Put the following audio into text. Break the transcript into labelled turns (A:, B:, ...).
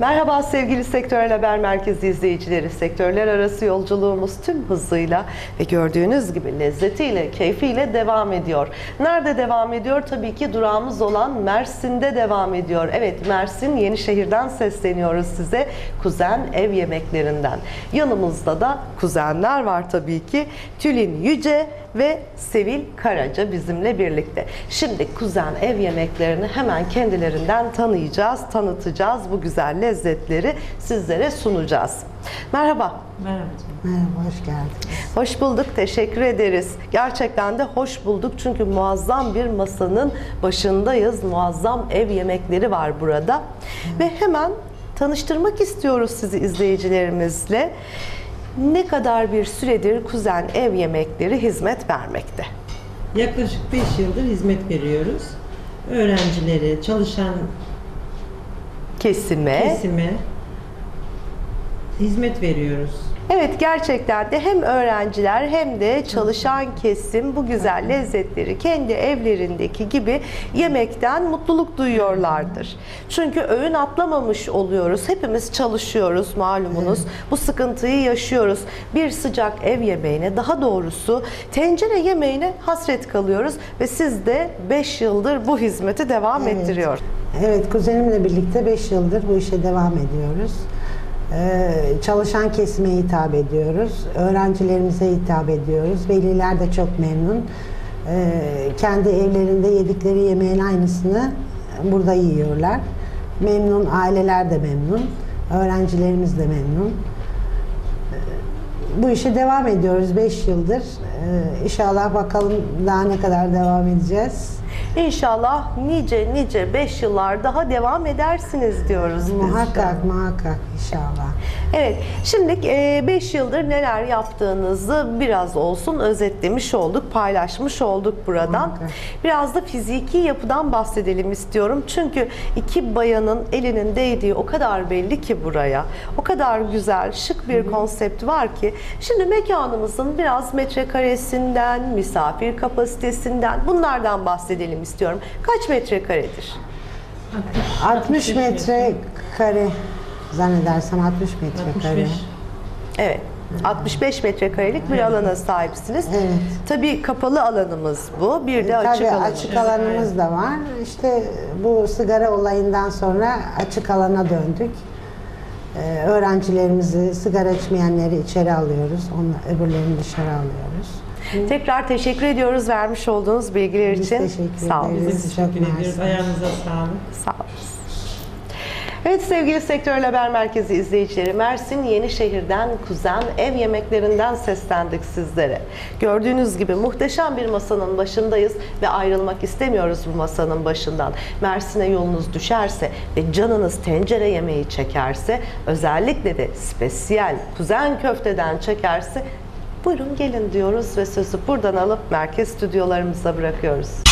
A: Merhaba sevgili Sektörel Haber Merkezi izleyicileri. Sektörler arası yolculuğumuz tüm hızıyla ve gördüğünüz gibi lezzetiyle, keyfiyle devam ediyor. Nerede devam ediyor? Tabii ki durağımız olan Mersin'de devam ediyor. Evet Mersin Yenişehir'den sesleniyoruz size. Kuzen ev yemeklerinden. Yanımızda da kuzenler var tabii ki. Tülin Yüce ve Sevil Karaca bizimle birlikte. Şimdi kuzen ev yemeklerini hemen kendilerinden tanıyacağız, tanıtacağız. Bu güzel lezzetleri sizlere sunacağız. Merhaba.
B: Merhaba canım.
C: Merhaba, hoş geldiniz.
A: Hoş bulduk, teşekkür ederiz. Gerçekten de hoş bulduk çünkü muazzam bir masanın başındayız. Muazzam ev yemekleri var burada. Ve hemen tanıştırmak istiyoruz sizi izleyicilerimizle. Ne kadar bir süredir kuzen ev yemekleri hizmet vermekte?
B: Yaklaşık 5 yıldır hizmet veriyoruz. Öğrencileri, çalışan
A: Kesime.
B: kesime hizmet veriyoruz.
A: Evet gerçekten de hem öğrenciler hem de çalışan kesim bu güzel lezzetleri kendi evlerindeki gibi yemekten mutluluk duyuyorlardır. Çünkü öğün atlamamış oluyoruz. Hepimiz çalışıyoruz malumunuz. Bu sıkıntıyı yaşıyoruz. Bir sıcak ev yemeğine daha doğrusu tencere yemeğine hasret kalıyoruz ve siz de 5 yıldır bu hizmeti devam ettiriyor.
C: Evet, kuzenimle birlikte 5 yıldır bu işe devam ediyoruz. Ee, çalışan kesime hitap ediyoruz. Öğrencilerimize hitap ediyoruz. Veliler de çok memnun. Ee, kendi evlerinde yedikleri yemeğin aynısını burada yiyorlar. Memnun, aileler de memnun. Öğrencilerimiz de memnun. Ee, Bu işe devam ediyoruz 5 yıldır. İnşallah bakalım daha ne kadar devam edeceğiz.
A: İnşallah nice nice 5 yıllar daha devam edersiniz diyoruz biz.
C: Muhakkak muhakkak inşallah.
A: Evet, şimdi 5 yıldır neler yaptığınızı biraz olsun özetlemiş olduk, paylaşmış olduk buradan.
C: Muhakkak.
A: Biraz da fiziki yapıdan bahsedelim istiyorum. Çünkü iki bayanın elinin değdiği o kadar belli ki buraya. O kadar güzel, şık bir konsept var ki. Şimdi mekanımızın biraz metrekaresinden, misafir kapasitesinden bunlardan bahsedelim istiyorum. Kaç metrekaredir?
C: 60 metre kare zannedersem 60 metre kare.
B: 65.
A: Evet. 65 metrekarelik bir alana sahipsiniz.
C: Evet.
A: Tabii kapalı alanımız bu. Bir de açık
C: Tabii
A: alanımız.
C: açık alanımız da var. İşte bu sigara olayından sonra açık alana döndük. Ee, öğrencilerimizi, sigara içmeyenleri içeri alıyoruz. Onlar, öbürlerini dışarı alıyoruz.
A: Tekrar teşekkür ediyoruz vermiş olduğunuz bilgiler
C: Biz
A: için.
C: teşekkür
A: Sağ olun.
C: ederiz.
B: Biz
C: Çok
B: teşekkür ediyoruz.
C: mersi.
B: Ayağınıza sağlık.
A: Sağ olun. Evet sevgili Sektörel Haber Merkezi izleyicileri Mersin Yenişehir'den Kuzen ev yemeklerinden seslendik sizlere. Gördüğünüz gibi muhteşem bir masanın başındayız ve ayrılmak istemiyoruz bu masanın başından. Mersin'e yolunuz düşerse ve canınız tencere yemeği çekerse özellikle de spesiyel kuzen köfteden çekerse buyurun gelin diyoruz ve sözü buradan alıp merkez stüdyolarımıza bırakıyoruz.